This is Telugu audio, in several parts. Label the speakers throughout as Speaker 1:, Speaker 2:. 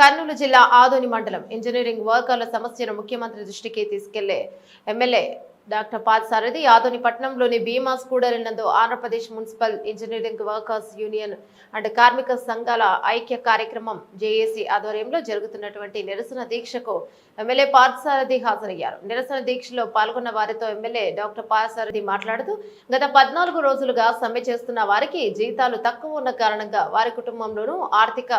Speaker 1: కర్నూలు జిల్లా ఆదోని మండలం ఇంజనీరింగ్ వర్కర్ల సమస్యను ముఖ్యమంత్రి దృష్టికి తీసుకెళ్ళే ఎమ్మెల్యే డాక్టర్ పాదసారథి ఆదోని పట్టణంలోని భీమా స్కూడర్ నందు Andhra Pradesh municipal engineering workers union and కార్మిక సంఘాల ఐక్య కార్యక్రమం జేఏసీ ఆధ్వర్యంలో జరుగుతున్నటువంటి నిరసన దీక్షకు ఎమ్మెల్యే పాదసారథి హాజరయ్యారు. నిరసన దీక్షలో పాల్గొన్న వారితో ఎమ్మెల్యే డాక్టర్ పాదసారథి మాట్లాడుతూ గత పద్నాలుగు రోజులుగా సమ్మె చేస్తున్న వారికి జీతాలు తక్కువ ఉన్న కారణంగా వారి కుటుంబంలోనూ ఆర్థిక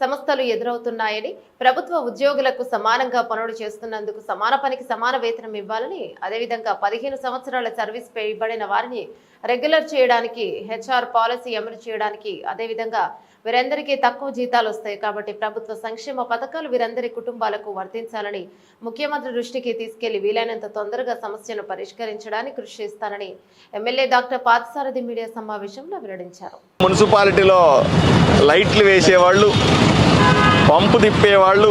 Speaker 1: సమస్యలు ఎదురవుతున్నాయని ప్రభుత్వ ఉద్యోగులకు సమానంగా పనులు చేస్తున్నందుకు సమాన పనికి సమాన వేతనం ఇవ్వాలని అదేవిధంగా పదిహేను సంవత్సరాల సర్వీస్ పై ఇవ్వబడిన వారిని రెగ్యులర్ చేయడానికి హెచ్ఆర్ పాలసీ అమలు చేయడానికి అదేవిధంగా వీరందరికీ తక్కువ జీతాలు వస్తాయి కాబట్టి ప్రభుత్వ సంక్షేమ పథకాలు వీరందరి కుటుంబాలకు వర్తించాలని ముఖ్యమంత్రి దృష్టికి తీసుకెళ్ళి వీలైనంత తొందరగా సమస్యను పరిష్కరించడానికి కృషి చేస్తానని ఎమ్మెల్యే డాక్టర్ పాతసారథి మీడియా సమావేశంలో వెల్లడించారు.
Speaker 2: మున్సిపాలిటీలో లైట్లు వేసేవాళ్ళు పంపు తిప్పేవాళ్ళు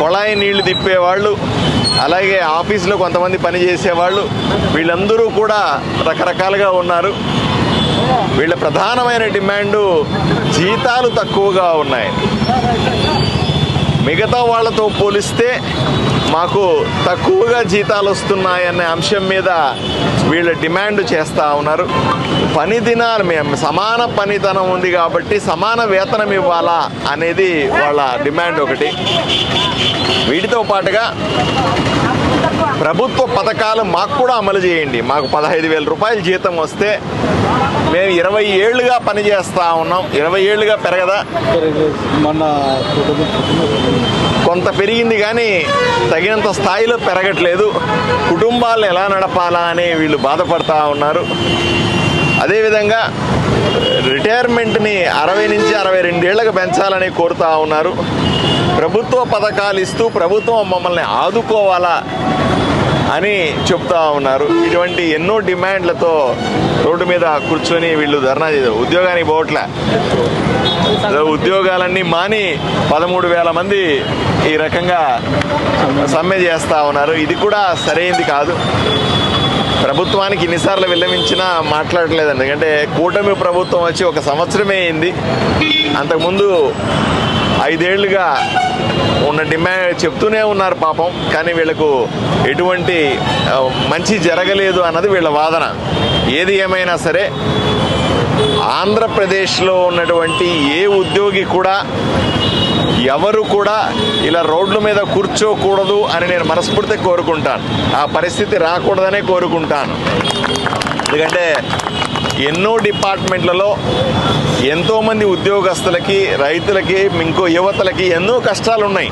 Speaker 2: కొళాయి నీళ్ళు తిప్పేవాళ్ళు అలాగే ఆఫీస్లో కొంతమంది పనిచేసేవాళ్ళు వీళ్ళందరూ కూడా రకరకాలుగా ఉన్నారు. వీళ్ళ ప్రధానమైన డిమాండు జీతాలు తక్కువగా ఉన్నాయి. మిగతా వాళ్ళతో పోలిస్తే మాకు తక్కువగా జీతాలు వస్తున్నాయనే అంశం మీద వీళ్ళ డిమాండ్ చేస్తూ ఉన్నారు. పని దినాలు మేము సమాన పనితనం ఉంది కాబట్టి సమాన వేతనం ఇవ్వాలా అనేది వాళ్ళ డిమాండ్ ఒకటి. వీటితో పాటుగా ప్రభుత్వ పథకాలు మాకు కూడా అమలు చేయండి. మాకు పదహైదు వేల రూపాయల జీతం వస్తే మేము ఇరవై ఏళ్ళుగా పని చేస్తూ ఉన్నాం. ఇరవై ఏళ్ళుగా పెరగదా?
Speaker 3: మన
Speaker 2: కొంత పెరిగింది కానీ తగినంత స్థాయిలో పెరగట్లేదు. కుటుంబాలను ఎలా నడపాలా అని వీళ్ళు బాధపడతా ఉన్నారు. అదేవిధంగా రిటైర్మెంట్ని అరవై నుంచి అరవై రెండేళ్ళకు పెంచాలని కోరుతా ఉన్నారు. ప్రభుత్వ పథకాలు ఇస్తూ ప్రభుత్వం మమ్మల్ని ఆదుకోవాలా అని చెప్తా ఉన్నారు. ఇటువంటి ఎన్నో డిమాండ్లతో రోడ్డు మీద కూర్చొని వీళ్ళు ధర్నా చేశారు. ఉద్యోగానికి పోవట్లే. ఉద్యోగాలన్నీ మాని పదమూడు వేల మంది ఈ రకంగా సమ్మె చేస్తూ ఉన్నారు. ఇది కూడా సరైనది కాదు. ప్రభుత్వానికి ఇన్నిసార్లు విల్లమించినా మాట్లాడలేదు ఎందుకంటే కూటమి ప్రభుత్వం వచ్చి ఒక సంవత్సరమే అయింది. అంతకుముందు ఐదేళ్ళుగా ఉన్న డిమాండ్ చెప్తూనే ఉన్నారు పాపం. కానీ వీళ్ళకు ఎటువంటి మంచి జరగలేదు అన్నది వీళ్ళ వాదన. ఏది ఏమైనా సరే ఆంధ్రప్రదేశ్లో ఉన్నటువంటి ఏ ఉద్యోగి కూడా ఎవరు కూడా ఇలా రోడ్ల మీద కూర్చోకూడదు అని నేను మనస్ఫూర్తి కోరుకుంటాను. ఆ పరిస్థితి రాకూడదనే కోరుకుంటాను. ఎందుకంటే ఎన్నో డిపార్ట్మెంట్లలో ఎంతోమంది ఉద్యోగస్తులకి రైతులకి ఇంకో యువతలకి ఎన్నో కష్టాలు ఉన్నాయి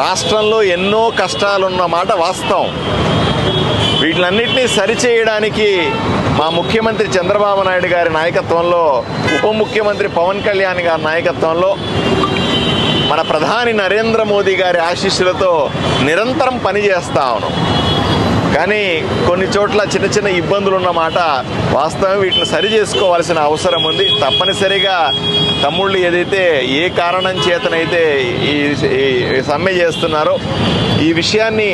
Speaker 2: రాష్ట్రంలో ఎన్నో కష్టాలున్న మాట వాస్తవం. వీటిలన్నింటినీ సరిచేయడానికి మా ముఖ్యమంత్రి చంద్రబాబు నాయుడు గారి నాయకత్వంలో ఉప ముఖ్యమంత్రి పవన్ కళ్యాణ్ గారి నాయకత్వంలో మన ప్రధాని నరేంద్ర మోదీ గారి ఆశీస్సులతో నిరంతరం పనిచేస్తా ఉన్నాం. కానీ కొన్ని చోట్ల చిన్న చిన్న ఇబ్బందులు ఉన్నమాట వాస్తవం వీటిని సరి చేసుకోవాల్సిన అవసరం ఉంది. తప్పనిసరిగా తమ్ముళ్ళు ఏదైతే ఏ కారణం చేతనైతే ఈ సమ్మె చేస్తున్నారో ఈ విషయాన్ని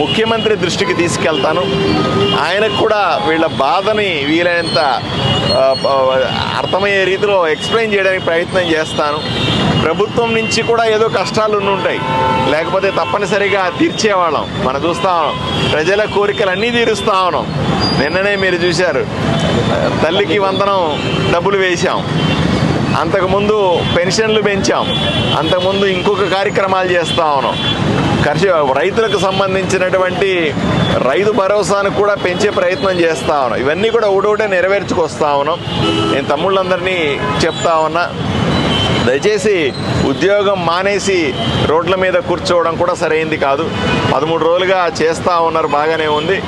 Speaker 2: ముఖ్యమంత్రి దృష్టికి తీసుకెళ్తాను. ఆయనకు కూడా వీళ్ళ బాధని వీలైనంత అర్థమయ్యే రీతిలో ఎక్స్ప్లెయిన్ చేయడానికి ప్రయత్నం చేస్తాను. ప్రభుత్వం నుంచి కూడా ఏదో కష్టాలు ఉంటాయి లేకపోతే తప్పనిసరిగా తీర్చేవాళ్ళం. మనం చూస్తాం ప్రజలకు కోరికలన్నీ కోరికలు అన్నీ తీరుస్తా ఉన్నాం. నిన్ననే మీరు చూశారు. తల్లికి వందనం డబ్బులు వేశాం. అంతకుముందు పెన్షన్లు పెంచాం. అంతకుముందు ఇంకొక కార్యక్రమాలు చేస్తా ఉన్నాం. కర్ష రైతులకు సంబంధించినటువంటి రైతు భరోసాను కూడా పెంచే ప్రయత్నం చేస్తా ఉన్నాం. ఇవన్నీ కూడా ఒకటోటే నెరవేర్చుకొస్తా ఉన్నాం. నేను తమ్ముళ్ళందరినీ చెప్తా ఉన్నా. దయచేసి ఉద్యోగం మానేసి రోడ్ల మీద కూర్చోవడం కూడా సరైంది కాదు. పదమూడు రోజులుగా చేస్తూ ఉన్నారు బాగానే ఉంది.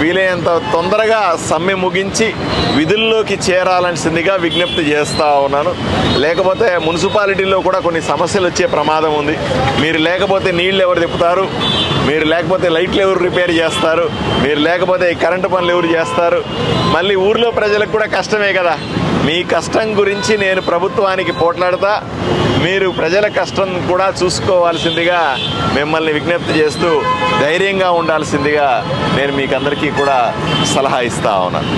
Speaker 2: వీలైనంత తొందరగా సమ్మె ముగించి విధుల్లోకి చేరాల్సిందిగా విజ్ఞప్తి చేస్తూ ఉన్నాను. లేకపోతే మున్సిపాలిటీలో కూడా కొన్ని సమస్యలు వచ్చే ప్రమాదం ఉంది. మీరు లేకపోతే నీళ్ళు ఎవరు తిప్పుతారు? మీరు లేకపోతే లైట్లు ఎవరు రిపేర్ చేస్తారు? మీరు లేకపోతే కరెంటు పనులు ఎవరు చేస్తారు? మళ్ళీ ఊర్లో ప్రజలకు కూడా కష్టమే కదా. మీ కష్టం గురించి నేను ప్రభుత్వానికి పోట్లాడతా. మీరు ప్రజల కష్టం కూడా చూసుకోవాల్సిందిగా మిమ్మల్ని విజ్ఞప్తి చేస్తూ ధైర్యంగా ఉండాల్సిందిగా నేను మీకు అందరికీ కూడా సలహా ఇస్తా ఉన్నాను